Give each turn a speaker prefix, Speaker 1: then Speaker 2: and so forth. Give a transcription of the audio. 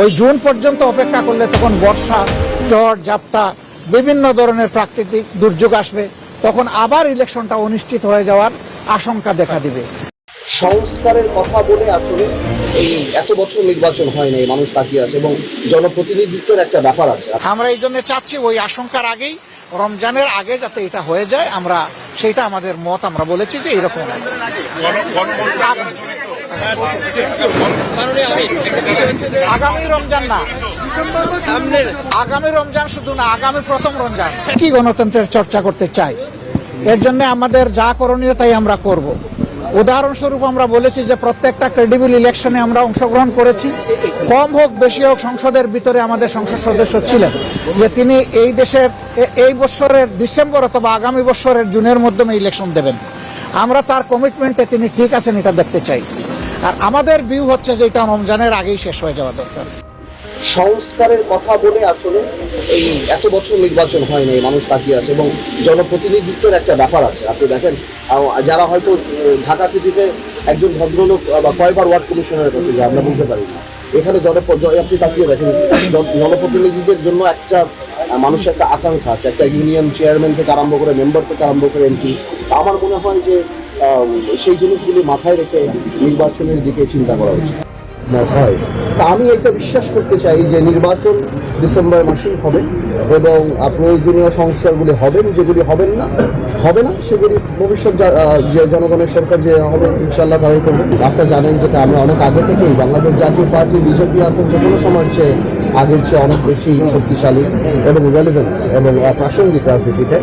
Speaker 1: ওই জুন পর্যন্ত অপেক্ষা করলে তখন বর্ষা ঝড় ঝাপটা বিভিন্ন ধরনের প্রাকৃতিক দুর্যোগ আসবে। তখন আবার ইলেকশনটা অনিশ্চিত হয়ে যাওয়ার আশঙ্কা দেখা দিবে।
Speaker 2: সংস্কারের কথা বলে আসলে এই এত বছর নির্বাচন হয় নাই মানুষ তাকিয়ে আছে এবং জনপ্রতিনিধিত্বের একটা ব্যাপার আছে।
Speaker 1: আমরা এই জন্য চাচ্ছি ওই আশঙ্কার আগেই রমজানের আগে যাতে এটা হয়ে যায় আমরা সেটা আমাদের মত আমরা বলেছি যে এরকম। আগামী রমজান না। আগামী রমজান শুধু না আগামী প্রথম রমজান। কি গণতন্ত্রের চর্চা করতে চাই? এর জন্য আমাদের যা করণীয় তাই আমরা করব। উদাহরণস্বরূপ আমরা বলেছি যে প্রত্যেকটা ক্রেডিবল ইলেকশনে আমরা অংশগ্রহণ করেছি। কম হোক বেশি হোক সংসদের ভিতরে আমাদের সংসদ সদস্য ছিলেন। যে তিনি এই দেশের এই বছরের ডিসেম্বর অথবা আগামী বছরের জুনের মাধ্যমে ইলেকশন দেবেন। আমরা তার কমিটমেন্টে তিনি ঠিক আছেন এটা দেখতে চাই। আর আমাদের ভিউ হচ্ছে যে এটা রমজানের আগেই শেষ হয়ে যাওয়া দরকার।
Speaker 2: সংস্কারের কথা বলে আসলে এই এত বছর নির্বাচন হয় নাই মানুষ তাকিয়ে আছে এবং জনপ্রতিনিধিত্বের একটা ব্যাপার আছে। আপনি দেখেন যারা হয়তো ঢাকা সিটিতে একজন ভদ্রলোক বা কয়বার ওয়ার্ড কমিশনারের কাছে যে আমরা বলতে পারি না। এখানে জনপ জ- আপনি তাকিয়ে দেখেন জনপ্রতিনিধিদের জন্য একটা মানুষের একটা আকাঙ্ক্ষা আছে। একটা ইউনিয়ন চেয়ারম্যান থেকে আরম্ভ করে মেম্বার থেকে আরম্ভ করে এমপি আমার মনে হয় যে সেই জিনিসগুলি মাথায় রেখে নির্বাচনের দিকে চিন্তা করা উচিত। হয়। তা আমি এটা বিশ্বাস করতে চাই যে নির্বাচন ডিসেম্বর মাসেই হবে এবং প্রয়োজনীয় সংস্কারগুলি হবেন, যেগুলি হবেন না, হবে না, সেগুলি ভবিষ্যৎ যে জনগণের সরকার যে হবে ইনশাল্লাহ তারাই করবে। আপনারা জানেন যেটা আমরা অনেক আগে থেকেই বাংলাদেশ জাতীয় পার্টি, বিজেপি এখন যে কোনো সময়ের চেয়ে আগের চেয়ে অনেক বেশি শক্তিশালী এবং রেলিভেন্ট এবং প্রাসঙ্গিক রাজনীতিতে।